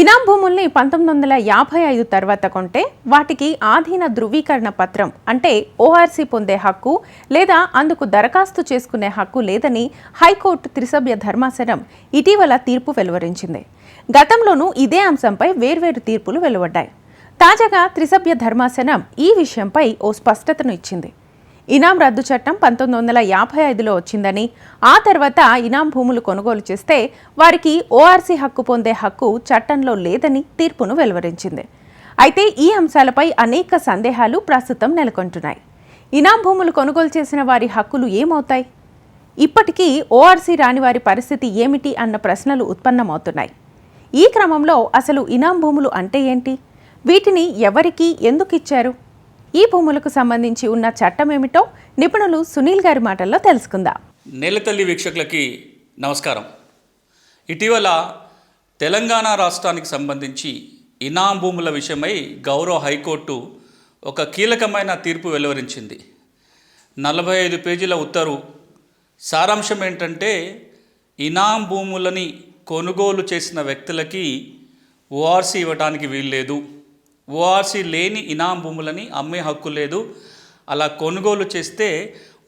ఇనాం భూముల్ని పంతొమ్మిది వందల యాభై ఐదు తర్వాత కొంటే వాటికి ఆధీన ధృవీకరణ పత్రం అంటే ఓఆర్సీ పొందే హక్కు లేదా అందుకు దరఖాస్తు చేసుకునే హక్కు లేదని హైకోర్టు త్రిసభ్య ధర్మాసనం ఇటీవల తీర్పు వెలువరించింది. గతంలోనూ ఇదే అంశంపై వేర్వేరు తీర్పులు వెలువడ్డాయి. తాజాగా త్రిసభ్య ధర్మాసనం ఈ విషయంపై ఓ స్పష్టతను ఇచ్చింది. ఇనాం రద్దు చట్టం పంతొమ్మిది వందల యాభై ఐదులో వచ్చిందని ఆ తర్వాత ఇనాం భూములు కొనుగోలు చేస్తే వారికి ఓఆర్సీ హక్కు పొందే హక్కు చట్టంలో లేదని తీర్పును వెలువరించింది. అయితే ఈ అంశాలపై అనేక సందేహాలు ప్రస్తుతం నెలకొంటున్నాయి. ఇనాం భూములు కొనుగోలు చేసిన వారి హక్కులు ఏమవుతాయి? ఇప్పటికీ ఓఆర్సీ రాని వారి పరిస్థితి ఏమిటి అన్న ప్రశ్నలు ఉత్పన్నమవుతున్నాయి. ఈ క్రమంలో అసలు ఇనాం భూములు అంటే ఏంటి? వీటిని ఎవరికి ఎందుకు ఇచ్చారు? ఈ భూములకు సంబంధించి ఉన్న చట్టం ఏమిటో నిపుణులు సునీల్ గారి మాటల్లో తెలుసుకుందాం. నేలతల్లి వీక్షకులకి నమస్కారం. ఇటీవల తెలంగాణ రాష్ట్రానికి సంబంధించి ఇనాం భూముల విషయమై గౌరవ హైకోర్టు ఒక కీలకమైన తీర్పు వెలువరించింది. నలభై ఐదు పేజీల ఉత్తర్వు సారాంశం ఏంటంటే ఇనాం భూములని కొనుగోలు చేసిన వ్యక్తులకి ఓఆర్సీ ఇవ్వడానికి వీల్లేదు. ఓఆర్సీ లేని ఇనాం భూములని అమ్మే హక్కు లేదు. అలా కొనుగోలు చేస్తే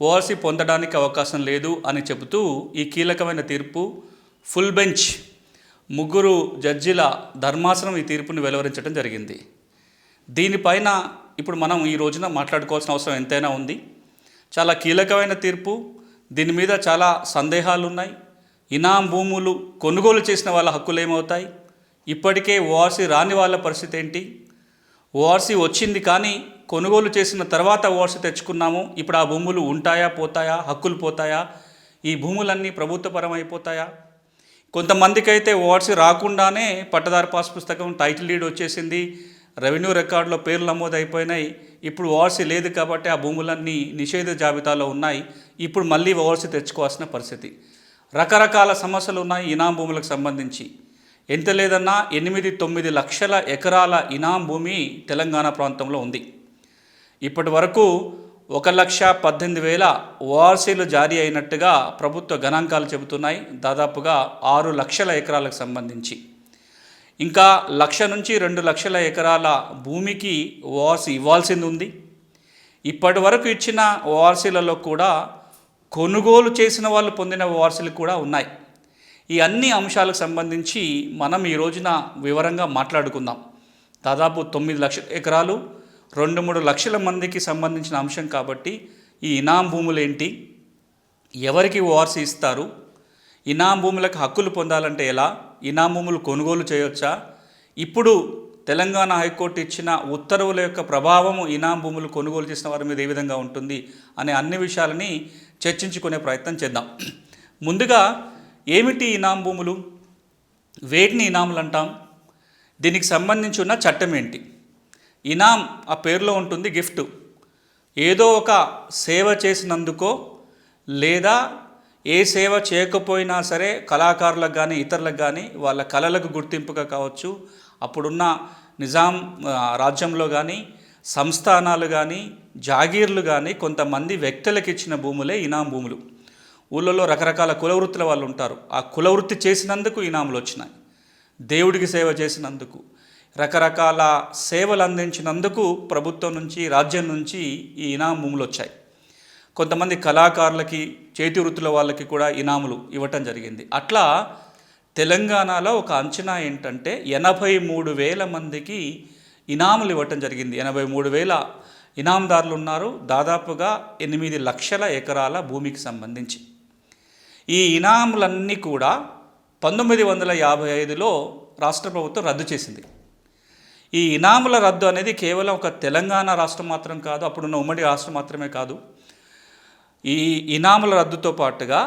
ఓఆర్సీ పొందడానికి అవకాశం లేదు అని చెబుతూ ఈ కీలకమైన తీర్పు ఫుల్ బెంచ్ ముగ్గురు జడ్జిల ధర్మాసనం ఈ తీర్పుని వెలువరించడం జరిగింది. దీనిపైన ఇప్పుడు మనం ఈ రోజున మాట్లాడుకోవాల్సిన అవసరం ఎంతైనా ఉంది. చాలా కీలకమైన తీర్పు. దీని మీద చాలా సందేహాలు ఉన్నాయి ఇనాం భూములు కొనుగోలు చేసిన వాళ్ళ హక్కులు ఏమవుతాయి ఇప్పటికే ఓఆర్సీ రాని వాళ్ళ పరిస్థితి ఏంటి? ఓఆర్సీ వచ్చింది కానీ కొనుగోలు చేసిన తర్వాత ఓఆర్సీ తెచ్చుకున్నాము. ఇప్పుడు ఆ భూములు ఉంటాయా పోతాయా హక్కులు పోతాయా? ఈ భూములన్నీ ప్రభుత్వపరం అయిపోతాయా కొంతమందికి అయితే ఓఆర్సీ రాకుండానే పట్టదారు పాస్ పుస్తకం టైటిల్ డీడ్ వచ్చేసింది. రెవెన్యూ రికార్డులో పేర్లు నమోదు అయిపోయినాయి ఇప్పుడు ఓఆర్సీ లేదు కాబట్టి ఆ భూములన్నీ నిషేధ జాబితాలో ఉన్నాయి. ఇప్పుడు మళ్ళీ ఓఆర్సీ తెచ్చుకోవాల్సిన పరిస్థితి. రకరకాల సమస్యలు ఉన్నాయి ఇనాం భూములకు సంబంధించి. ఎంత లేదన్నా ఎనిమిది తొమ్మిది లక్షల ఎకరాల ఇనాం భూమి తెలంగాణ ప్రాంతంలో ఉంది. ఇప్పటి వరకు ఒక లక్ష పద్దెనిమిది వేల ఓఆర్సీలు జారీ అయినట్టుగా ప్రభుత్వ గణాంకాలు చెబుతున్నాయి. దాదాపుగా ఆరు లక్షల ఎకరాలకు సంబంధించి. ఇంకా లక్ష నుంచి రెండు లక్షల ఎకరాల భూమికి ఓఆర్సీ ఇవ్వాల్సింది ఉంది. ఇప్పటి వరకు ఇచ్చిన ఓఆర్సీలలో కూడా కొనుగోలు చేసిన వాళ్ళు పొందిన ఓఆర్సీలు కూడా ఉన్నాయి. ఈ అన్ని అంశాలకు సంబంధించి మనం ఈ రోజున వివరంగా మాట్లాడుకుందాం. దాదాపు తొమ్మిది లక్షల ఎకరాలు రెండు మూడు లక్షల మందికి సంబంధించిన అంశం కాబట్టి ఈ ఇనాం భూములు ఏంటి? ఎవరికి ఓఆర్సీ ఇస్తారు? ఇనాం భూములకు హక్కులు పొందాలంటే ఎలా? ఇనాం భూములు కొనుగోలు చేయొచ్చా? ఇప్పుడు తెలంగాణ హైకోర్టు ఇచ్చిన ఉత్తర్వుల యొక్క ప్రభావము ఇనాం భూములు కొనుగోలు చేసిన వారి మీద ఏ విధంగా ఉంటుంది అనే అన్ని విషయాలని చర్చించుకునే ప్రయత్నం చేద్దాం. ముందుగా ఏమిటి ఇనాం భూములు వేటిని ఇనాములు అంటాం? దీనికి సంబంధించి ఉన్న చట్టం ఏంటి? ఇనాం ఆ పేరులో ఉంటుంది గిఫ్ట్. ఏదో ఒక సేవ చేసినందుకో లేదా ఏ సేవ చేయకపోయినా సరే కళాకారులకు కానీ ఇతరులకు కానీ వాళ్ళ కళలకు గుర్తింపుగా కావచ్చు. అప్పుడున్న నిజాం రాజ్యంలో కానీ సంస్థానాలు కానీ జాగీర్లు కానీ కొంతమంది వ్యక్తులకు ఇచ్చిన భూములే ఇనాం భూములు ఊళ్ళలో రకరకాల కులవృత్తుల వాళ్ళు ఉంటారు. ఆ కులవృత్తి చేసినందుకు ఇనాములు వచ్చినాయి. దేవుడికి సేవ చేసినందుకు రకరకాల సేవలు అందించినందుకు ప్రభుత్వం నుంచి రాజ్యం నుంచి ఈ ఇనాం భూములు వచ్చాయి. కొంతమంది కళాకారులకి చేతి వృత్తుల వాళ్ళకి కూడా ఇనాములు ఇవ్వటం జరిగింది. అట్లా తెలంగాణలో ఒక అంచనా ఏంటంటే ఎనభై మూడు వేల మందికి ఇనాములు ఇవ్వటం జరిగింది. ఎనభై మూడు వేల ఇనాందారులు ఉన్నారు. దాదాపుగా ఎనిమిది లక్షల ఎకరాల భూమికి సంబంధించి. ఈ ఇనాములన్నీ కూడా పంతొమ్మిది వందల యాభై ఐదులో రాష్ట్ర ప్రభుత్వం రద్దు చేసింది. ఈ ఇనాముల రద్దు అనేది కేవలం ఒక తెలంగాణ రాష్ట్రం మాత్రం కాదు అప్పుడున్న ఉమ్మడి రాష్ట్రం మాత్రమే కాదు. ఈ ఇనాముల రద్దుతో పాటుగా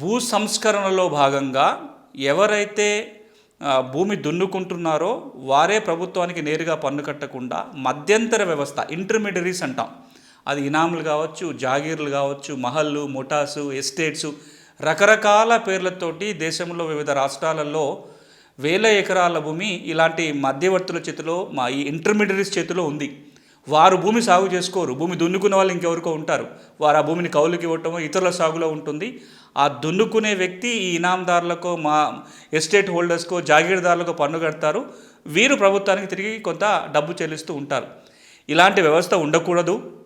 భూ సంస్కరణలో భాగంగా ఎవరైతే భూమి దున్నుకుంటున్నారో వారే ప్రభుత్వానికి నేరుగా పన్ను కట్టకుండా మధ్యంతర వ్యవస్థ ఇంటర్మీడియరీస్ అంటాం. అది ఇనాములు కావచ్చు జాగీర్లు కావచ్చు మహల్లు ముఠాసు ఎస్టేట్స్ రకరకాల పేర్లతోటి దేశంలో వివిధ రాష్ట్రాలలో వేల ఎకరాల భూమి ఇలాంటి మధ్యవర్తుల చేతిలో మా ఈ ఇంటర్మీడియరీస్ చేతిలో ఉంది. వారు భూమి సాగు చేసుకోరు. భూమి దున్నుకునే వాళ్ళు ఇంకెవరికో ఉంటారు. వారు ఆ భూమిని కౌలుకి ఇవ్వటమో ఇతరుల సాగులో ఉంటుంది. ఆ దున్నుకునే వ్యక్తి ఈ ఇనాందారులకో మా ఎస్టేట్ హోల్డర్స్కో జాగీర్దారులకో పన్ను కడతారు. వీరు ప్రభుత్వానికి తిరిగి కొంత డబ్బు చెల్లిస్తూ ఉంటారు. ఇలాంటి వ్యవస్థ ఉండకూడదు.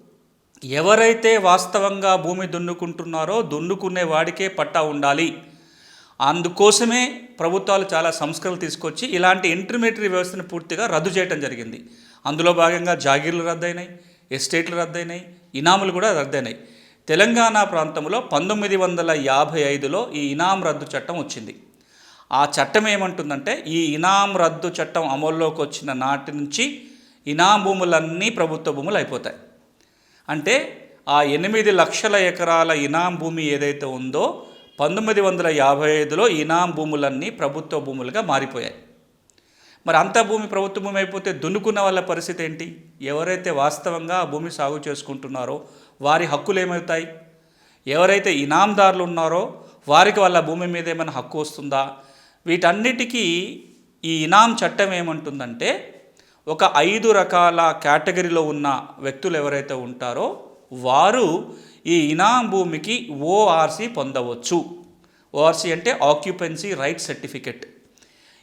ఎవరైతే వాస్తవంగా భూమి దున్నుకుంటున్నారో దున్నుకునే వాడికే పట్టా ఉండాలి. అందుకోసమే ప్రభుత్వాలు చాలా సంస్కరణలు తీసుకొచ్చి ఇలాంటి ఇంటర్మీడియట్ వ్యవస్థను పూర్తిగా రద్దు చేయడం జరిగింది. అందులో భాగంగా జాగీర్లు రద్దయినాయి ఎస్టేట్లు రద్దయినాయి ఇనాములు కూడా రద్దయినాయి. తెలంగాణ ప్రాంతంలో పంతొమ్మిది వందల యాభై ఐదులో ఈ ఇనాం రద్దు చట్టం వచ్చింది. ఆ చట్టం ఏమంటుందంటే ఈ ఇనాం రద్దు చట్టం అమల్లోకి వచ్చిన నాటి నుంచి ఇనాం భూములన్నీ ప్రభుత్వ భూములు అయిపోతాయి. అంటే ఆ ఎనిమిది లక్షల ఎకరాల ఇనాం భూమి ఏదైతే ఉందో పంతొమ్మిది వందల యాభై ఐదులో ఇనాం భూములన్నీ ప్రభుత్వ భూములుగా మారిపోయాయి. మరి అంత భూమి ప్రభుత్వ భూమి అయిపోతే దున్నుకున్న వాళ్ళ పరిస్థితి ఏంటి? ఎవరైతే వాస్తవంగా ఆ భూమి సాగు చేసుకుంటున్నారో వారి హక్కులు ఏమవుతాయి? ఎవరైతే ఇనాందారులు ఉన్నారో వారికి వాళ్ళ భూమి మీద ఏమైనా హక్కు వస్తుందా? వీటన్నిటికీ ఈ ఇనాం చట్టం ఏమంటుందంటే ఒక ఐదు రకాల కేటగిరీలో ఉన్న వ్యక్తులు ఎవరైతే ఉంటారో వారు ఈ ఇనాం భూమికి ఓఆర్సీ పొందవచ్చు. ఓఆర్సీ అంటే ఆక్యుపెన్సీ రైట్ సర్టిఫికెట్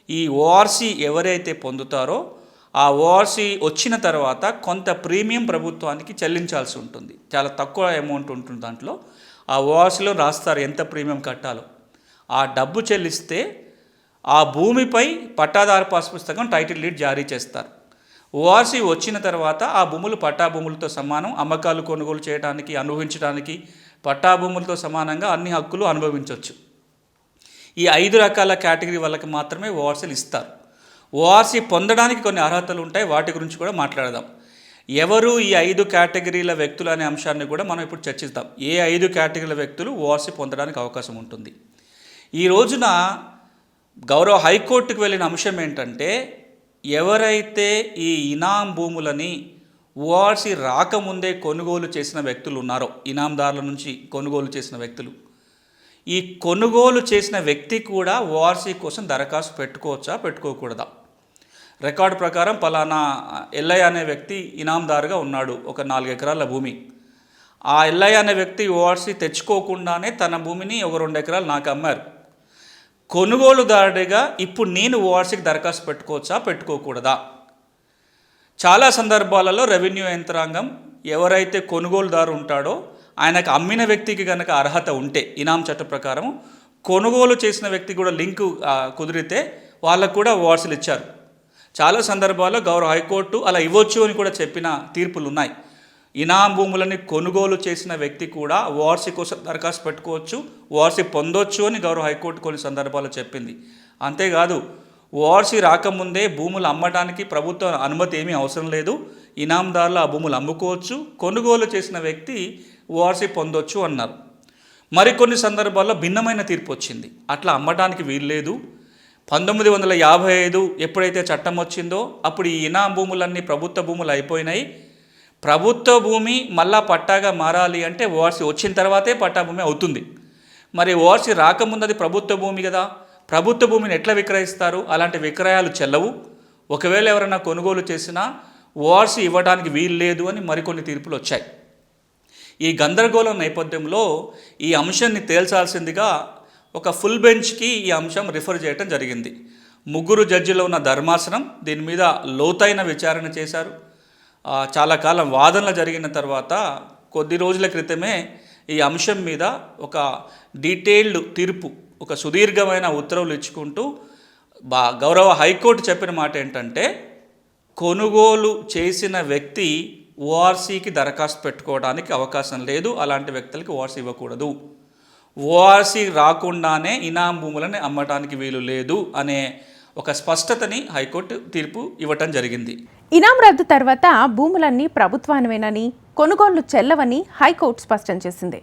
ఈ ఓఆర్సీ ఎవరైతే పొందుతారో ఆ ఓఆర్సీ వచ్చిన తర్వాత కొంత ప్రీమియం ప్రభుత్వానికి చెల్లించాల్సి ఉంటుంది. చాలా తక్కువ అమౌంట్ ఉంటుంది దాంట్లో. ఆ ఓఆర్సీలో రాస్తారు ఎంత ప్రీమియం కట్టాలో. ఆ డబ్బు చెల్లిస్తే ఆ భూమిపై పట్టాదారు పాస్ పుస్తకం టైటిల్ డీడ్ జారీ చేస్తారు. ఓఆర్సీ వచ్చిన తర్వాత ఆ భూములు పట్టా భూములతో సమానం అమ్మకాలు కొనుగోలు చేయడానికి అనుభవించడానికి పట్టా భూములతో సమానంగా అన్ని హక్కులు అనుభవించవచ్చు ఈ ఐదు రకాల కేటగిరీ వాళ్ళకి మాత్రమే ఓఆర్సీలు ఇస్తారు. ఓఆర్సీ పొందడానికి కొన్ని అర్హతలు ఉంటాయి వాటి గురించి కూడా మాట్లాడదాం. ఎవరు ఈ ఐదు కేటగిరీల వ్యక్తులు అనే అంశాన్ని కూడా మనం ఇప్పుడు చర్చిస్తాం ఏ ఐదు కేటగిరీల వ్యక్తులు ఓఆర్సీ పొందడానికి అవకాశం ఉంటుంది? ఈ రోజున గౌరవ హైకోర్టుకు వెళ్ళిన అంశం ఏంటంటే ఎవరైతే ఈ ఇనాం భూములని ఓఆర్సీ రాకముందే కొనుగోలు చేసిన వ్యక్తులు ఉన్నారో ఇనాందారుల నుంచి కొనుగోలు చేసిన వ్యక్తులు ఈ కొనుగోలు చేసిన వ్యక్తి కూడా ఓఆర్సీ కోసం దరఖాస్తు పెట్టుకోవచ్చా పెట్టుకోకూడదా? రికార్డు ప్రకారం పలానా ఎల్లయ్య అనే వ్యక్తి ఇనాందారుగా ఉన్నాడు ఒక నాలుగు ఎకరాల భూమి. ఆ ఎల్లయ్య అనే వ్యక్తి ఓఆర్సీ తెచ్చుకోకుండానే తన భూమిని ఒక రెండు ఎకరాలు నాకు అమ్మారు కొనుగోలుదారుడిగా ఇప్పుడు నేను ఓఆర్సీకి దరఖాస్తు పెట్టుకోవచ్చా పెట్టుకోకూడదా? చాలా సందర్భాలలో రెవెన్యూ యంత్రాంగం ఎవరైతే కొనుగోలుదారు ఉంటాడో ఆయనకు అమ్మిన వ్యక్తికి కనుక అర్హత ఉంటే ఇనాం చట్ట ప్రకారం కొనుగోలు చేసిన వ్యక్తి కూడా లింకు కుదిరితే వాళ్ళకు కూడా ఓఆర్సీలు ఇచ్చారు. చాలా సందర్భాల్లో గౌరవ హైకోర్టు అలా ఇవ్వచ్చు అని కూడా చెప్పిన తీర్పులు ఉన్నాయి ఇనాం భూములని కొనుగోలు చేసిన వ్యక్తి కూడా ఓఆర్సీ కోసం దరఖాస్తు పెట్టుకోవచ్చు ఓఆర్సీ పొందొచ్చు అని గౌరవ హైకోర్టు కొన్ని సందర్భాల్లో చెప్పింది. అంతేకాదు ఓఆర్సీ రాకముందే భూములు అమ్మడానికి ప్రభుత్వ అనుమతి ఏమీ అవసరం లేదు. ఇనాందారులు ఆ భూములు అమ్ముకోవచ్చు కొనుగోలు చేసిన వ్యక్తి ఓఆర్సీ పొందొచ్చు అన్నారు. మరికొన్ని సందర్భాల్లో భిన్నమైన తీర్పు వచ్చింది. అట్లా అమ్మడానికి వీల్లేదు పంతొమ్మిది వందల యాభై ఐదు ఎప్పుడైతే చట్టం వచ్చిందో అప్పుడు ఈ ఇనాం భూములన్నీ ప్రభుత్వ భూములు అయిపోయినాయి. ప్రభుత్వ భూమి మళ్ళా పట్టాగా మారాలి అంటే ఓఆర్సీ వచ్చిన తర్వాతే పట్టా భూమి అవుతుంది. మరి ఓఆర్సీ రాకముందు అది ప్రభుత్వ భూమి కదా. ప్రభుత్వ భూమిని ఎట్లా విక్రయిస్తారు? అలాంటి విక్రయాలు చెల్లవు. ఒకవేళ ఎవరైనా కొనుగోలు చేసినా ఓఆర్సీ ఇవ్వడానికి వీలు లేదు అని మరికొన్ని తీర్పులు వచ్చాయి. ఈ గందరగోళం నేపథ్యంలో ఈ అంశాన్ని తేల్చాల్సిందిగా ఒక ఫుల్ బెంచ్కి ఈ అంశం రిఫర్ చేయడం జరిగింది. ముగ్గురు జడ్జిలో ఉన్న ధర్మాసనం దీని మీద లోతైన విచారణ చేశారు. చాలా కాలం వాదనలు జరిగిన తర్వాత కొద్ది రోజుల క్రితమే ఈ అంశం మీద ఒక డీటెయిల్డ్ తీర్పు ఒక సుదీర్ఘమైన ఉత్తర్వులు ఇచ్చుకుంటూ బా గౌరవ హైకోర్టు చెప్పిన మాట ఏంటంటే కొనుగోలు చేసిన వ్యక్తి ఓఆర్సీకి దరఖాస్తు పెట్టుకోవడానికి అవకాశం లేదు అలాంటి వ్యక్తులకి ఓఆర్సీ ఇవ్వకూడదు. ఓఆర్సీ రాకుండానే ఇనాం భూములని అమ్మటానికి వీలు లేదు అనే ఒక స్పష్టతని హైకోర్టు తీర్పు ఇవ్వటం జరిగింది. ఇనాం రద్దు తర్వాత భూములన్నీ ప్రభుత్వానివేనని కొనుగోళ్ళు చెల్లవని హైకోర్టు స్పష్టం చేసింది.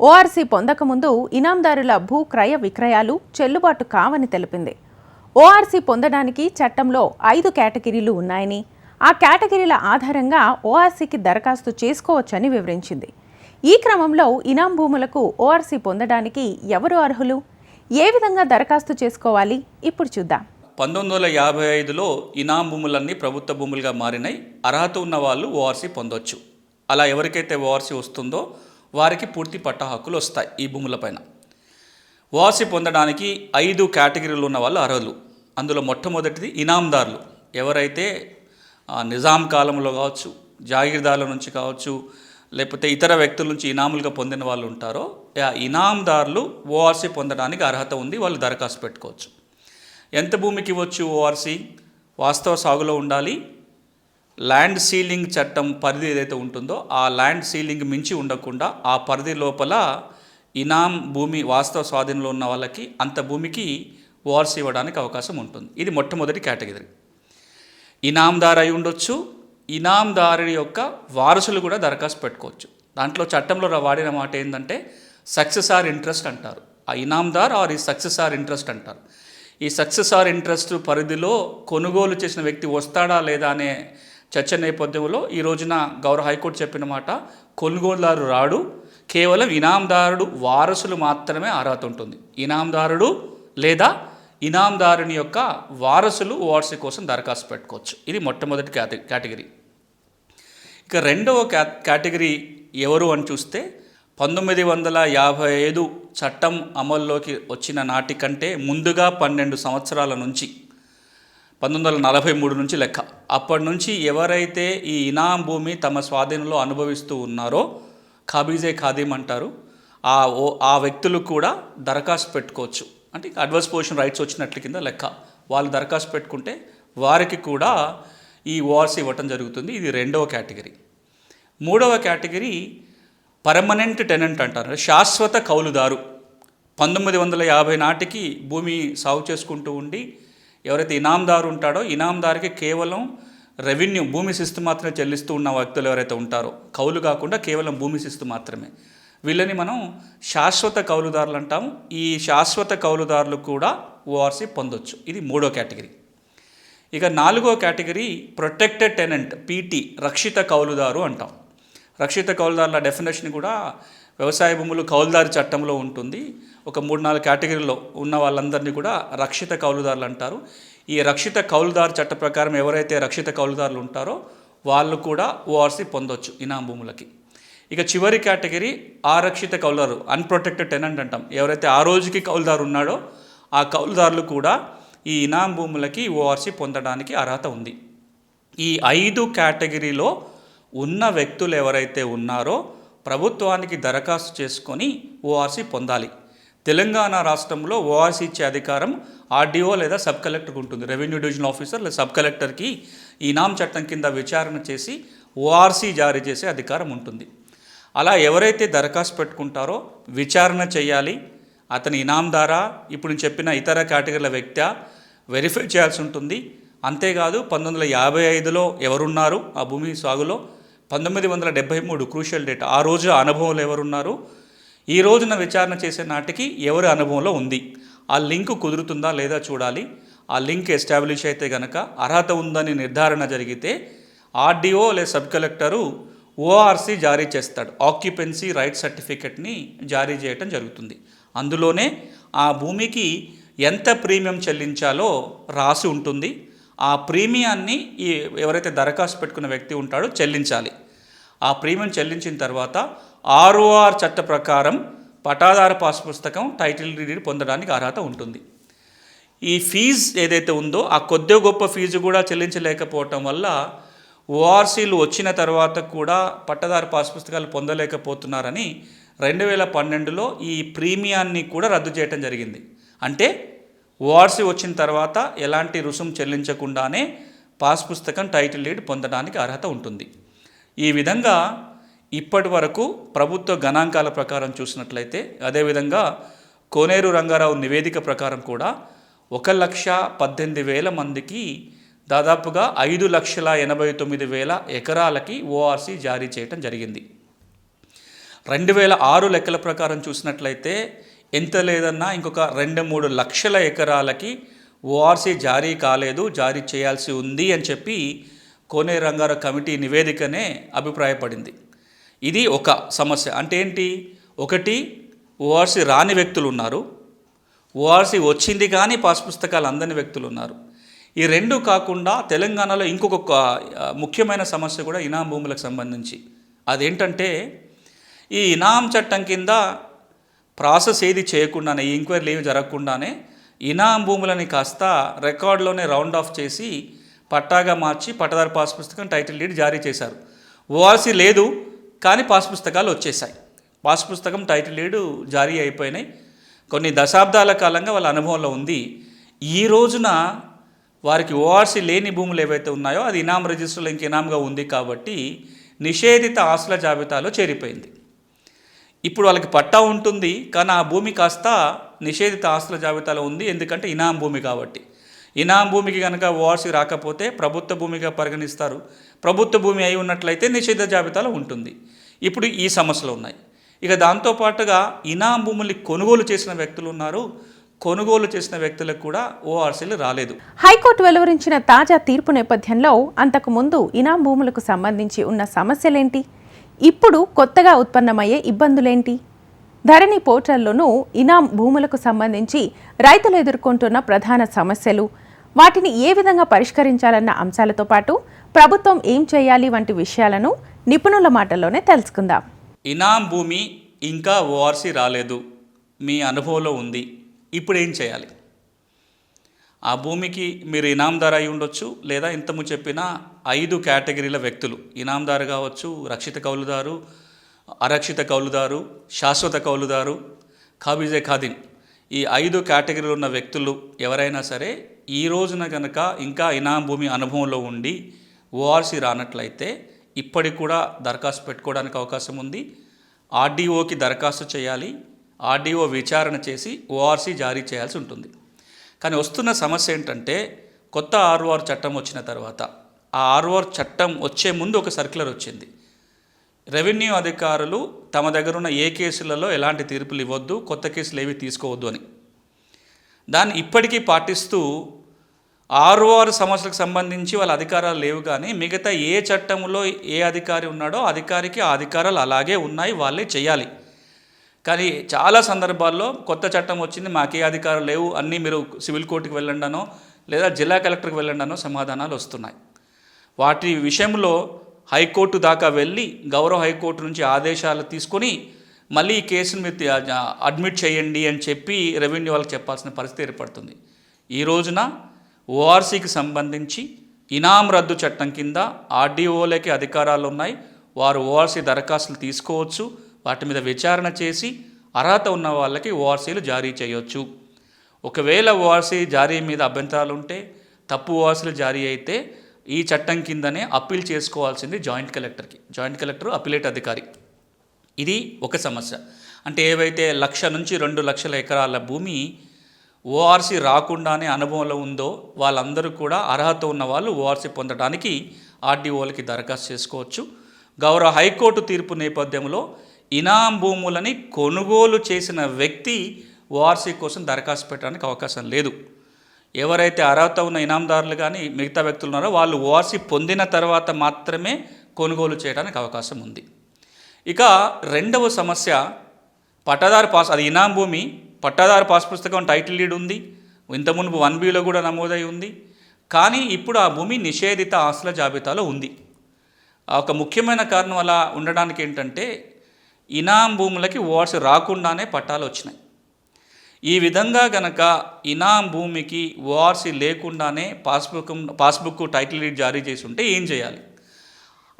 ఓఆర్సీ పొందకముందు ఇనాందారుల భూ క్రయ విక్రయాలు చెల్లుబాటు కావని తెలిపింది. ఓఆర్సీ పొందడానికి చట్టంలో ఐదు కేటగిరీలు ఉన్నాయని ఆ కేటగిరీల ఆధారంగా ఓఆర్సీకి దరఖాస్తు చేసుకోవచ్చని వివరించింది. ఈ క్రమంలో ఇనాం భూములకు ఓఆర్సీ పొందడానికి ఎవరు అర్హులు? ఏ విధంగా దరఖాస్తు చేసుకోవాలి? ఇప్పుడు చూద్దాం. పంతొమ్మిది వందల యాభై ఐదులో ఇనాం భూములన్నీ ప్రభుత్వ భూములుగా మారినాయి అర్హత ఉన్న వాళ్ళు ఓఆర్సీ పొందొచ్చు. అలా ఎవరికైతే ఓఆర్సీ వస్తుందో వారికి పూర్తి పట్ట హక్కులు వస్తాయి ఈ భూములపైన ఓఆర్సీ పొందడానికి ఐదు కేటగిరీలు ఉన్న వాళ్ళు అర్హులు. అందులో మొట్టమొదటిది ఇనాందారులు. ఎవరైతే నిజాం కాలంలో కావచ్చు జాగీర్దారుల నుంచి కావచ్చు లేకపోతే ఇతర వ్యక్తుల నుంచి ఇనాములుగా పొందిన వాళ్ళు ఉంటారో ఆ ఇనాందారులు ఓఆర్సీ పొందడానికి అర్హత ఉంది వాళ్ళు దరఖాస్తు పెట్టుకోవచ్చు. ఎంత భూమికి ఇవ్వచ్చు ఓఆర్సీ వాస్తవ సాగులో ఉండాలి. ల్యాండ్ సీలింగ్ చట్టం పరిధి ఏదైతే ఉంటుందో ఆ ల్యాండ్ సీలింగ్ మించి ఉండకుండా ఆ పరిధి లోపల ఇనాం భూమి వాస్తవ స్వాధీనంలో ఉన్న వాళ్ళకి అంత భూమికి ఓఆర్సీ ఇవ్వడానికి అవకాశం ఉంటుంది. ఇది మొట్టమొదటి కేటగిరీ. ఇనాందార్ అయి ఉండొచ్చు. ఇనాందారుడి యొక్క వారసులు కూడా దరఖాస్తు పెట్టుకోవచ్చు. దాంట్లో చట్టంలో వాడిన మాట ఏంటంటే సక్సెస్ ఆర్ ఇంట్రెస్ట్ అంటారు. ఆ ఇనాందార్ ఆర్ ఈ సక్సెస్ ఆర్ ఇంట్రెస్ట్ అంటారు. ఈ సక్సెస్ ఆర్ ఇంట్రెస్ట్ పరిధిలో కొనుగోలు చేసిన వ్యక్తి వస్తాడా లేదా అనే చర్చ నేపథ్యంలో ఈ రోజున గౌరవ హైకోర్టు చెప్పిన మాట కొనుగోలుదారు రాడు కేవలం ఇనాందారుడు వారసులు మాత్రమే అర్హత ఉంటుంది. ఇనాందారుడు లేదా ఇనాందారుని యొక్క వారసులు ఓఆర్సీ కోసం దరఖాస్తు పెట్టుకోవచ్చు. ఇది మొట్టమొదటి కేట కేటగిరీ. ఇక రెండవ క్యా కేటగిరీ ఎవరు అని చూస్తే పంతొమ్మిది వందల యాభై ఐదు చట్టం అమల్లోకి వచ్చిన నాటి కంటే ముందుగా పన్నెండు సంవత్సరాల నుంచి పంతొమ్మిది వందల నలభై మూడు నుంచి లెక్క. అప్పటి నుంచి ఎవరైతే ఈ ఇనాం భూమి తమ స్వాధీనంలో అనుభవిస్తూ ఉన్నారో ఖాబీజే ఖాదీం అంటారు ఆ ఓ ఆ వ్యక్తులు కూడా దరఖాస్తు పెట్టుకోవచ్చు. అంటే అడ్వర్స్ పొజిషన్ రైట్స్ వచ్చినట్లు కింద లెక్క. వాళ్ళు దరఖాస్తు పెట్టుకుంటే వారికి కూడా ఈ ఓఆర్సీ ఇవ్వటం జరుగుతుంది. ఇది రెండవ కేటగిరీ. మూడవ కేటగిరీ పర్మనెంట్ టెనెంట్ అంటారు. శాశ్వత కౌలుదారు. పంతొమ్మిది వందల యాభై నాటికి భూమి సాగు చేసుకుంటూ ఉండి ఎవరైతే ఇనాందారు ఉంటాడో ఇనాందారికి కేవలం రెవెన్యూ భూమి శిస్తు మాత్రమే చెల్లిస్తూ ఉన్న వ్యక్తులు ఎవరైతే ఉంటారో కౌలు కాకుండా కేవలం భూమి శిస్తు మాత్రమే. వీళ్ళని మనం శాశ్వత కౌలుదారులు అంటాము. ఈ శాశ్వత కౌలుదారులు కూడా ఓఆర్సీ పొందొచ్చు. ఇది మూడో కేటగిరీ. ఇక నాలుగో కేటగిరీ ప్రొటెక్టెడ్ టెనెంట్ పీటీ రక్షిత కౌలుదారు అంటాం. రక్షిత కౌలుదారుల డెఫినేషన్ కూడా వ్యవసాయ భూములు కౌలుదారు చట్టంలో ఉంటుంది. ఒక మూడు నాలుగు కేటగిరీలో ఉన్న వాళ్ళందరినీ కూడా రక్షిత కౌలుదారులు అంటారు. ఈ రక్షిత కౌలుదారు చట్ట ప్రకారం ఎవరైతే రక్షిత కౌలుదారులు ఉంటారో వాళ్ళు కూడా ఓఆర్సీ పొందొచ్చు ఇనాం భూములకి. ఇక చివరి కేటగిరీ ఆరక్షిత కౌలుదారు అన్ప్రొటెక్టెడ్ టెనెంట్ అంటాం. ఎవరైతే ఆ రోజుకి కౌలుదారు ఉన్నాడో ఆ కౌలుదారులు కూడా ఈ ఇనాం భూములకి ఓఆర్సీ పొందడానికి అర్హత ఉంది. ఈ ఐదు కేటగిరీలో ఉన్న వ్యక్తులు ఎవరైతే ఉన్నారో ప్రభుత్వానికి దరఖాస్తు చేసుకొని ఓఆర్సీ పొందాలి. తెలంగాణ రాష్ట్రంలో ఓఆర్సీ ఇచ్చే అధికారం ఆర్డీఓ లేదా సబ్ కలెక్టర్కి ఉంటుంది. రెవెన్యూ డివిజన్ ఆఫీసర్ లేదా సబ్ కలెక్టర్కి ఈ ఇనాం చట్టం కింద విచారణ చేసి ఓఆర్సీ జారీ చేసే అధికారం ఉంటుంది. అలా ఎవరైతే దరఖాస్తు పెట్టుకుంటారో విచారణ చేయాలి. అతని ఇనాందారా ఇప్పుడు నేను చెప్పిన ఇతర కేటగిరీల వ్యక్తి వెరిఫై చేయాల్సి ఉంటుంది. అంతేకాదు పంతొమ్మిది వందల యాభై ఐదులో ఎవరున్నారు? ఆ భూమి సాగులో పంతొమ్మిది వందల డెబ్బై మూడు క్రూషియల్ డేట్. ఆ రోజు అనుభవంలో ఎవరున్నారు? ఈ రోజున విచారణ చేసే నాటికి ఎవరి అనుభవంలో ఉంది? ఆ లింక్ కుదురుతుందా లేదా చూడాలి. ఆ లింక్ ఎస్టాబ్లిష్ అయితే గనక అర్హత ఉందని నిర్ధారణ జరిగితే ఆర్డీఓ లేదా సబ్ కలెక్టరు ఓఆర్సీ జారీ చేస్తాడు. ఆక్యుపెన్సీ రైట్ సర్టిఫికెట్ని జారీ చేయటం జరుగుతుంది. అందులోనే ఆ భూమికి ఎంత ప్రీమియం చెల్లించాలో రాసి ఉంటుంది. ఆ ప్రీమియాన్ని ఈ ఎవరైతే దరఖాస్తు పెట్టుకున్న వ్యక్తి ఉంటాడో చెల్లించాలి. ఆ ప్రీమియం చెల్లించిన తర్వాత ఆర్ఓఆర్ చట్ట ప్రకారం పటాదార పాస్ పుస్తకం టైటిల్ డీడ్ పొందడానికి అర్హత ఉంటుంది. ఈ ఫీజు ఏదైతే ఉందో ఆ కొద్ది గొప్ప ఫీజు కూడా చెల్లించలేకపోవటం వల్ల ఓఆర్సీలు వచ్చిన తర్వాత కూడా పట్టదారు పాస్ పుస్తకాలు పొందలేకపోతున్నారని రెండు వేల పన్నెండులో ఈ ప్రీమియాన్ని కూడా రద్దు చేయటం జరిగింది. అంటే ఓఆర్సీ వచ్చిన తర్వాత ఎలాంటి రుసుం చెల్లించకుండానే పాస్ పుస్తకం టైటిల్ డీడ్ పొందడానికి అర్హత ఉంటుంది. ఈ విధంగా ఇప్పటి వరకు ప్రభుత్వ గణాంకాల ప్రకారం చూసినట్లయితే అదేవిధంగా కోనేరు రంగారావు నివేదిక ప్రకారం కూడా ఒక లక్ష పద్దెనిమిది వేల మందికి దాదాపుగా ఐదు లక్షల ఎనభై తొమ్మిది వేల ఎకరాలకి ఓఆర్సీ జారీ చేయటం జరిగింది. రెండు వేల ఆరు లెక్కల ప్రకారం చూసినట్లయితే ఎంత లేదన్నా ఇంకొక రెండు మూడు లక్షల ఎకరాలకి ఓఆర్సీ జారీ కాలేదు జారీ చేయాల్సి ఉంది అని చెప్పి కోనే రంగారావు కమిటీ నివేదికనే అభిప్రాయపడింది. ఇది ఒక సమస్య. అంటే ఏంటి? ఒకటి ఓఆర్సీ రాని వ్యక్తులు ఉన్నారు. ఓఆర్సీ వచ్చింది కానీ పాస్ పుస్తకాలు అందని వ్యక్తులు ఉన్నారు. ఈ రెండు కాకుండా తెలంగాణలో ఇంకొక ముఖ్యమైన సమస్య కూడా ఇనాం భూములకు సంబంధించి. అదేంటంటే ఈ ఇనాం చట్టం కింద ప్రాసెస్ ఏది చేయకుండానే ఈ ఎంక్వైరీలు ఏమి జరగకుండానే ఇనాం భూములని కాస్త రికార్డులోనే రౌండ్ ఆఫ్ చేసి పట్టాగా మార్చి పట్టదారు పాస్ పుస్తకం టైటిల్ డీడ్ జారీ చేశారు. ఓఆర్సీ లేదు కానీ పాస్ పుస్తకాలు వచ్చేసాయి పాస్ పుస్తకం టైటిల్ డీడ్ జారీ అయిపోయినాయి. కొన్ని దశాబ్దాల కాలంగా వాళ్ళ అనుభవంలో ఉంది. ఈ రోజున వారికి ఓఆర్సీ లేని భూములు ఏవైతే ఉన్నాయో అది ఇనాం రిజిస్టర్లో ఇంక ఇనాంగా ఉంది కాబట్టి నిషేధిత ఆస్తుల జాబితాలో చేరిపోయింది. ఇప్పుడు వాళ్ళకి పట్టా ఉంటుంది కానీ ఆ భూమి కాస్త నిషేధిత ఆస్తుల జాబితాలో ఉంది. ఎందుకంటే ఇనాం భూమి కాబట్టి. ఇనాం భూమికి కనుక ఓఆర్సీ రాకపోతే ప్రభుత్వ భూమిగా పరిగణిస్తారు. ప్రభుత్వ భూమి అయి ఉన్నట్లయితే నిషేధ జాబితాలో ఉంటుంది. ఇప్పుడు ఈ సమస్యలు ఉన్నాయి. ఇక దాంతోపాటుగా ఇనాం భూముల్ని కొనుగోలు చేసిన వ్యక్తులు ఉన్నారు. కొనుగోలు చేసిన వ్యక్తులకు కూడా ఓఆర్సీలు రాలేదు. హైకోర్టు వెలువరించిన తాజా తీర్పు నేపథ్యంలో అంతకుముందు ఇనాం భూములకు సంబంధించి ఉన్న సమస్యలేంటి? ఇప్పుడు కొత్తగా ఉత్పన్నమయ్యే ఇబ్బందులేంటి? ధరణి పోర్టల్లోనూ ఇనాం భూములకు సంబంధించి రైతులు ఎదుర్కొంటున్న ప్రధాన సమస్యలు. వాటిని ఏ విధంగా పరిష్కరించాలన్న అంశాలతో పాటు ప్రభుత్వం ఏం చేయాలి వంటి విషయాలను నిపుణుల మాటల్లోనే తెలుసుకుందాం. ఇనాం భూమి ఇంకా ఓఆర్సీ రాలేదు. మీ అనుభవంలో ఉంది. ఇప్పుడు ఏం చేయాలి? ఆ భూమికి మీరు ఇనాందారు అయి ఉండొచ్చు లేదా ఇంతము చెప్పిన ఐదు కేటగిరీల వ్యక్తులు. ఇనాందారు కావచ్చు రక్షిత కౌలుదారు అరక్షిత కౌలుదారు శాశ్వత కౌలుదారు ఖాబీజే ఖాదిన్ ఈ ఐదు కేటగిరీలు ఉన్న వ్యక్తులు ఎవరైనా సరే ఈ రోజున కనుక ఇంకా ఇనాం భూమి అనుభవంలో ఉండి ఓఆర్సీ రానట్లయితే ఇప్పటికి కూడా దరఖాస్తు పెట్టుకోవడానికి అవకాశం ఉంది. ఆర్డీఓకి దరఖాస్తు చేయాలి. ఆర్డీఓ విచారణ చేసి ఓఆర్సీ జారీ చేయాల్సి ఉంటుంది. కానీ వస్తున్న సమస్య ఏంటంటే కొత్త ఆర్ఓఆర్ చట్టం వచ్చిన తర్వాత ఆ ఆర్ఓఆర్ చట్టం వచ్చే ముందు ఒక సర్క్యులర్ వచ్చింది. రెవెన్యూ అధికారులు తమ దగ్గర ఉన్న ఏ కేసులలో ఎలాంటి తీర్పులు ఇవ్వద్దు కొత్త కేసులు ఏవి తీసుకోవద్దు అని. దాన్ని ఇప్పటికీ పాటిస్తూ ఆర్ఓఆర్ సమస్యలకు సంబంధించి వాళ్ళ అధికారాలు లేవు కానీ మిగతా ఏ చట్టంలో ఏ అధికారి ఉన్నాడో అధికారికి ఆ అధికారాలు అలాగే ఉన్నాయి వాళ్ళే చేయాలి. కానీ చాలా సందర్భాల్లో కొత్త చట్టం వచ్చింది మాకే అధికారం లేవు అన్నీ మీరు సివిల్ కోర్టుకి వెళ్ళండనో లేదా జిల్లా కలెక్టర్కి వెళ్ళండనో సమాధానాలు వస్తున్నాయి. వాటి విషయంలో హైకోర్టు దాకా వెళ్ళి గౌరవ హైకోర్టు నుంచి ఆదేశాలు తీసుకొని మళ్ళీ ఈ కేసును మీరు అడ్మిట్ చేయండి అని చెప్పి రెవెన్యూ వాళ్ళకి చెప్పాల్సిన పరిస్థితి ఏర్పడుతుంది. ఈ రోజున ఓఆర్సీకి సంబంధించి ఇనాం రద్దు చట్టం కింద ఆర్డీఓలకి అధికారాలు ఉన్నాయి వారు ఓఆర్సీ దరఖాస్తులు తీసుకోవచ్చు. వాటి మీద విచారణ చేసి అర్హత ఉన్న వాళ్ళకి ఓఆర్సీలు జారీ చేయొచ్చు. ఒకవేళ ఓఆర్సీ జారీ మీద అభ్యంతరాలు ఉంటే తప్పు ఓఆర్సీలు జారీ అయితే ఈ చట్టం కిందనే అప్పీల్ చేసుకోవాల్సింది జాయింట్ కలెక్టర్కి జాయింట్ కలెక్టర్ అప్పీలేట్ అధికారి. ఇది ఒక సమస్య. అంటే ఏవైతే లక్ష నుంచి రెండు లక్షల ఎకరాల భూమి ఓఆర్సీ రాకుండానే అనుభవంలో ఉందో వాళ్ళందరూ కూడా అర్హత ఉన్న వాళ్ళు ఓఆర్సీ పొందడానికి ఆర్డీఓలకి దరఖాస్తు చేసుకోవచ్చు. గౌరవ హైకోర్టు తీర్పు నేపథ్యంలో ఇనాం భూములని కొనుగోలు చేసిన వ్యక్తి ఓఆర్సీ కోసం దరఖాస్తు పెట్టడానికి అవకాశం లేదు. ఎవరైతే అర్హత ఉన్న ఇనాందారులు కానీ మిగతా వ్యక్తులు ఉన్నారో వాళ్ళు ఓఆర్సీ పొందిన తర్వాత మాత్రమే కొనుగోలు చేయడానికి అవకాశం ఉంది. ఇక రెండవ సమస్య పట్టాదారు పాస్ అది ఇనాం భూమి పట్టాదారు పాస్ పుస్తకం టైటిల్ లీడ్ ఉంది. ఇంత మునుపు వన్ బిలో కూడా నమోదై ఉంది. కానీ ఇప్పుడు ఆ భూమి నిషేధిత ఆస్తుల జాబితాలో ఉంది. ఒక ముఖ్యమైన కారణం అలా ఉండడానికి ఏంటంటే ఇనాం భూములకి ఓట్స్ రాకుండానే పట్టాలు వచ్చినాయి. ఈ విధంగా గనక ఇనాం భూమికి ఓఆర్సీ లేకుండానే పాస్బుక్ పాస్బుక్ టైటిల్ డీడ్ జారీ చేసి ఉంటే ఏం చేయాలి?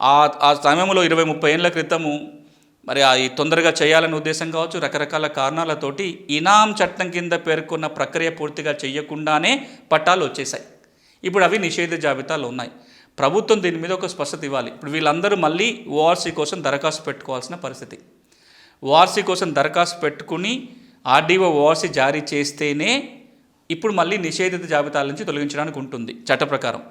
ఆ ఆ సమయంలో ఇరవై ముప్పై ఏళ్ళ క్రితము మరి అది తొందరగా చేయాలనే ఉద్దేశం కావచ్చు రకరకాల కారణాలతోటి ఇనాం చట్టం కింద పేర్కొన్న ప్రక్రియ పూర్తిగా చేయకుండానే పట్టాలు వచ్చేసాయి. ఇప్పుడు అవి నిషేధ జాబితాలు ఉన్నాయి. ప్రభుత్వం దీని మీద ఒక స్పష్టత ఇవ్వాలి. ఇప్పుడు వీళ్ళందరూ మళ్ళీ ఓఆర్సీ కోసం దరఖాస్తు పెట్టుకోవాల్సిన పరిస్థితి. ఓఆర్సీ కోసం దరఖాస్తు పెట్టుకుని ఆర్డీఓ ఓఆర్సీ జారీ చేస్తేనే ఇప్పుడు మళ్ళీ నిషేధిత జాబితాల నుంచి తొలగించడానికి ఉంటుంది చట్ట ప్రకారం.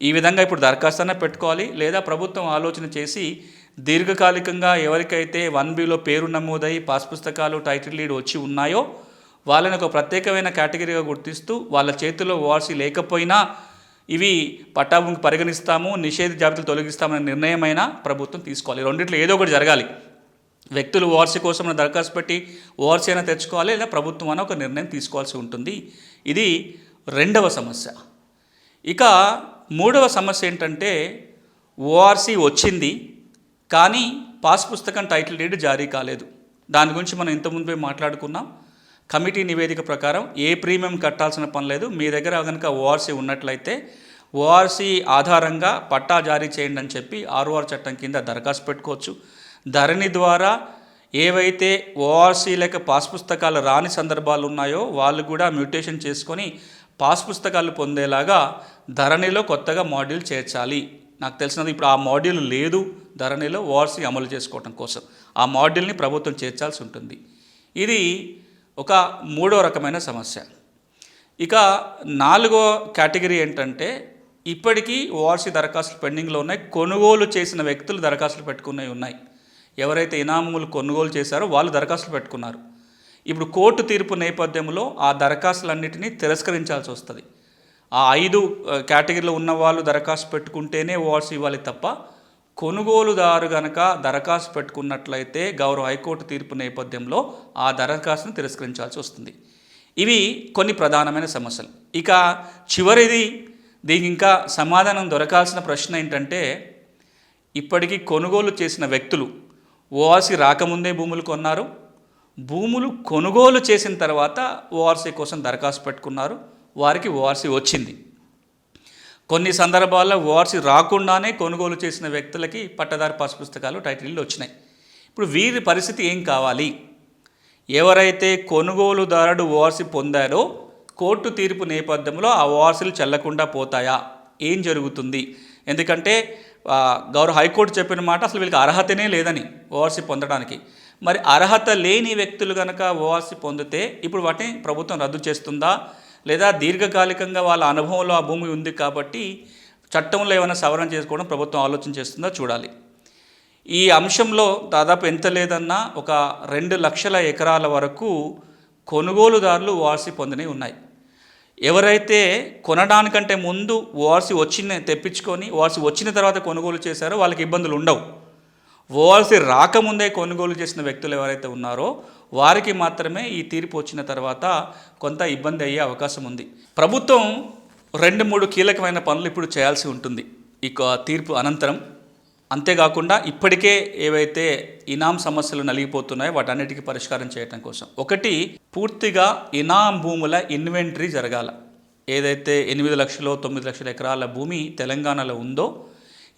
ఈ విధంగా ఇప్పుడు దరఖాస్తు అన్న పెట్టుకోవాలి లేదా ప్రభుత్వం ఆలోచన చేసి దీర్ఘకాలికంగా ఎవరికైతే వన్ బిలో పేరు నమోదై పాస్ పుస్తకాలు టైటిల్ లీడ్ వచ్చి ఉన్నాయో వాళ్ళని ఒక ప్రత్యేకమైన కేటగిరీగా గుర్తిస్తూ వాళ్ళ చేతిలో ఓఆర్సీ లేకపోయినా ఇవి పట్టాభూమికి పరిగణిస్తాము నిషేధ జాబితాలు తొలగిస్తామనే నిర్ణయమైనా ప్రభుత్వం తీసుకోవాలి. రెండిట్లో ఏదో ఒకటి జరగాలి. వ్యక్తులు ఓఆర్సీ కోసం దరఖాస్తు పెట్టి ఓఆర్సీ అయినా తెచ్చుకోవాలి లేదా ప్రభుత్వం అయినా ఒక నిర్ణయం తీసుకోవాల్సి ఉంటుంది. ఇది రెండవ సమస్య. ఇక మూడవ సమస్య ఏంటంటే ఓఆర్సీ వచ్చింది కానీ పాస్ పుస్తకం టైటిల్ డీడ్ జారీ కాలేదు. దాని గురించి మనం ఇంతకుముందు మాట్లాడుకున్నాం. కమిటీ నివేదిక ప్రకారం ఏ ప్రీమియం కట్టాల్సిన పని లేదు. మీ దగ్గర కనుక ఓఆర్సీ ఉన్నట్లయితే ఓఆర్సీ ఆధారంగా పట్టా జారీ చేయండి అని చెప్పి ఆర్ఓఆర్ చట్టం కింద దరఖాస్తు పెట్టుకోవచ్చు. ధరణి ద్వారా ఏవైతే ఓఆర్సీ లేక పాస్ పుస్తకాలు రాని సందర్భాలు ఉన్నాయో వాళ్ళు కూడా మ్యూటేషన్ చేసుకొని పాస్ పుస్తకాలు పొందేలాగా ధరణిలో కొత్తగా మాడ్యూల్ చేర్చాలి. నాకు తెలిసినది ఇప్పుడు ఆ మాడ్యూల్ లేదు. ధరణిలో ఓఆర్సీ అమలు చేసుకోవడం కోసం ఆ మాడ్యూల్ని ప్రభుత్వం చేర్చాల్సి ఉంటుంది. ఇది ఒక మూడో రకమైన సమస్య. ఇక నాలుగో కేటగిరీ ఏంటంటే ఇప్పటికీ ఓఆర్సీ దరఖాస్తులు పెండింగ్లో ఉన్నాయి కొనుగోలు చేసిన వ్యక్తులు దరఖాస్తులు పెట్టుకున్నవి ఉన్నాయి. ఎవరైతే ఇనాములు కొనుగోలు చేశారో వాళ్ళు దరఖాస్తులు పెట్టుకున్నారు. ఇప్పుడు కోర్టు తీర్పు నేపథ్యంలో ఆ దరఖాస్తులన్నింటినీ తిరస్కరించాల్సి వస్తుంది. ఆ ఐదు కేటగిరీలో ఉన్న వాళ్ళు దరఖాస్తు పెట్టుకుంటేనే ఓఆర్సీ ఇవ్వాలి తప్ప కొనుగోలుదారు గనక దరఖాస్తు పెట్టుకున్నట్లయితే గౌరవ హైకోర్టు తీర్పు నేపథ్యంలో ఆ దరఖాస్తును తిరస్కరించాల్సి వస్తుంది. ఇవి కొన్ని ప్రధానమైన సమస్యలు. ఇక చివరిది దీనికి ఇంకా సమాధానం దొరకాల్సిన ప్రశ్న ఏంటంటే ఇప్పటికీ కొనుగోలు చేసిన వ్యక్తులు ఓఆర్సీ రాకముందే భూములు కొన్నారు. భూములు కొనుగోలు చేసిన తర్వాత ఓఆర్సీ కోసం దరఖాస్తు పెట్టుకున్నారు. వారికి ఓఆర్సీ వచ్చింది. కొన్ని సందర్భాల్లో ఓఆర్సీ రాకుండానే కొనుగోలు చేసిన వ్యక్తులకి పట్టదారు పాస్ పుస్తకాలు టైటిల్లు వచ్చినాయి. ఇప్పుడు వీరి పరిస్థితి ఏం కావాలి? ఎవరైతే కొనుగోలుదారుడు ఓఆర్సీ పొందారో కోర్టు తీర్పు నేపథ్యంలో ఆ ఓఆర్సీలు చెల్లకుండా పోతాయా? ఏం జరుగుతుంది? ఎందుకంటే గౌరవ హైకోర్టు చెప్పిన మాట అసలు వీళ్ళకి అర్హతనే లేదని ఓఆర్సీ పొందడానికి. మరి అర్హత లేని వ్యక్తులు కనుక ఓఆర్సీ పొందితే ఇప్పుడు వాటిని ప్రభుత్వం రద్దు చేస్తుందా? లేదా దీర్ఘకాలికంగా వాళ్ళ అనుభవంలో ఆ భూమి ఉంది కాబట్టి చట్టంలో ఏమైనా సవరణ చేసుకోవడం ప్రభుత్వం ఆలోచన చేస్తుందో చూడాలి. ఈ అంశంలో దాదాపు ఎంత లేదన్నా ఒక రెండు లక్షల ఎకరాల వరకు కొనుగోలుదారులు ఓఆర్సీ పొందినవి ఉన్నాయి. ఎవరైతే కొనడానికంటే ముందు ఓఆర్సీ వచ్చిన తెప్పించుకొని ఓఆర్సీ వచ్చిన తర్వాత కొనుగోలు చేశారో వాళ్ళకి ఇబ్బందులు ఉండవు. ఓఆర్సీ రాకముందే కొనుగోలు చేసిన వ్యక్తులు ఎవరైతే ఉన్నారో వారికి మాత్రమే ఈ తీర్పు వచ్చిన తర్వాత కొంత ఇబ్బంది అయ్యే అవకాశం ఉంది. ప్రభుత్వం రెండు మూడు కీలకమైన పనులు ఇప్పుడు చేయాల్సి ఉంటుంది. ఈ క- తీర్పు అనంతరం. అంతేకాకుండా ఇప్పటికే ఏవైతే ఇనాం సమస్యలు నలిగిపోతున్నాయో వాటన్నిటికీ పరిష్కారం చేయడం కోసం. ఒకటి పూర్తిగా ఇనాం భూముల ఇన్వెంటరీ జరగాల. ఏదైతే ఎనిమిది లక్షలు తొమ్మిది లక్షల ఎకరాల భూమి తెలంగాణలో ఉందో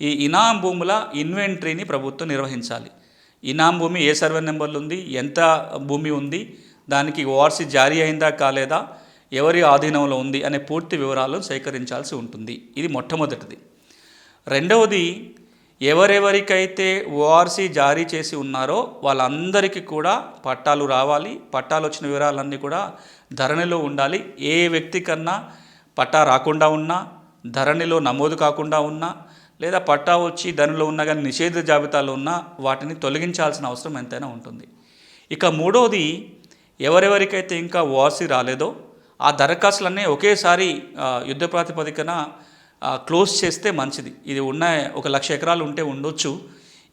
ఈ ఇనాం భూముల ఇన్వెంటరీని ప్రభుత్వం నిర్వహించాలి. ఇనాం భూమి ఏ సర్వే నెంబర్లు ఉంది? ఎంత భూమి ఉంది? దానికి ఓఆర్సీ జారీ అయిందా కాలేదా? ఎవరి ఆధీనంలో ఉంది? అనే పూర్తి వివరాలు సేకరించాల్సి ఉంటుంది. ఇది మొట్టమొదటిది. రెండవది ఎవరెవరికైతే ఓఆర్సీ జారీ చేసి ఉన్నారో వాళ్ళందరికీ కూడా పట్టాలు రావాలి. పట్టాలు వచ్చిన వివరాలన్నీ కూడా ధరణిలో ఉండాలి. ఏ వ్యక్తి కన్నా పట్టా రాకుండా ఉన్నా ధరణిలో నమోదు కాకుండా ఉన్నా లేదా పట్టా వచ్చి దానిలో ఉన్నా కానీ నిషేధ జాబితాలో ఉన్నా వాటిని తొలగించాల్సిన అవసరం ఎంతైనా ఉంటుంది. ఇక మూడవది ఎవరెవరికైతే ఇంకా ఓఆర్సీ రాలేదో ఆ దరఖాస్తులన్నీ ఒకేసారి యుద్ధ ప్రాతిపదికన క్లోజ్ చేస్తే మంచిది. ఇది ఉన్న ఒక లక్ష ఎకరాలు ఉంటే ఉండొచ్చు.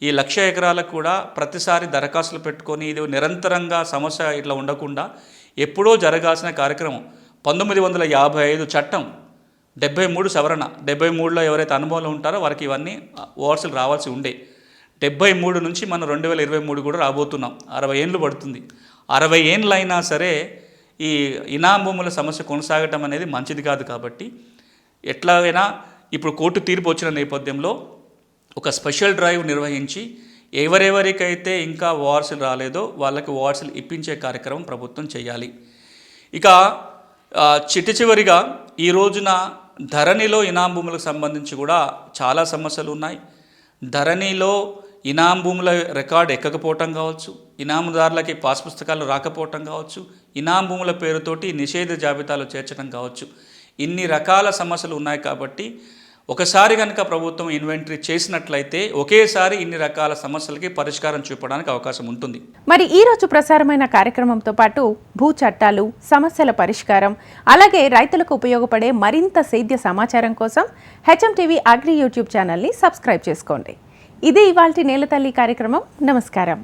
ఈ లక్ష ఎకరాలకు కూడా ప్రతిసారి దరఖాస్తులు పెట్టుకొని ఇది నిరంతరంగా సమస్య ఇట్లా ఉండకుండా ఎప్పుడో జరగాల్సిన కార్యక్రమం. పంతొమ్మిది వందల యాభై ఐదు చట్టం డెబ్బై మూడు సవరణ. డెబ్బై మూడులో ఎవరైతే అనుభవంలో ఉంటారో వారికి ఇవన్నీ ఓవర్సీలు రావాల్సి ఉండే. డెబ్బై మూడు నుంచి మనం రెండు వేల ఇరవై మూడు కూడా రాబోతున్నాం. అరవై ఏళ్ళు పడుతుంది. అరవై ఏళ్ళు అయినా సరే ఈ ఇనాం భూముల సమస్య కొనసాగటం అనేది మంచిది కాదు కాబట్టి ఎట్లాగైనా ఇప్పుడు కోర్టు తీర్పు వచ్చిన నేపథ్యంలో ఒక స్పెషల్ డ్రైవ్ నిర్వహించి ఎవరెవరికైతే ఇంకా వార్సులు రాలేదో వాళ్ళకి వార్సులు ఇప్పించే కార్యక్రమం ప్రభుత్వం చేయాలి. ఇక చిట్టి చిట్ట చివరిగా ఈ రోజున ధరణిలో ఇనాం భూములకు సంబంధించి కూడా చాలా సమస్యలు ఉన్నాయి. ధరణిలో ఇనాం భూముల రికార్డు ఎక్కకపోవటం కావచ్చు ఇనాముదారులకి పాస్ పుస్తకాలు రాకపోవటం కావచ్చు ఇనాం భూముల పేరుతోటి నిషేధ జాబితాలో చేర్చడం కావచ్చు. ఇన్ని రకాల సమస్యలు ఉన్నాయి కాబట్టి ఒకసారి కనుక ప్రభుత్వం ఇన్వెంటరీ చేసినట్లయితే ఒకేసారి ఇన్ని రకాల సమస్యలకి పరిష్కారం చూపడానికి అవకాశం ఉంటుంది. మరి ఈ రోజు ప్రసారమైన కార్యక్రమంతో పాటు భూ చట్టాలు సమస్యల పరిష్కారం అలాగే రైతులకు ఉపయోగపడే మరింత సేద్య సమాచారం కోసం హెచ్ఎం టీవీ అగ్రి యూట్యూబ్ ఛానల్ని సబ్స్క్రైబ్ చేసుకోండి. ఇది ఇవాల్టి నేలతల్లి కార్యక్రమం. నమస్కారం.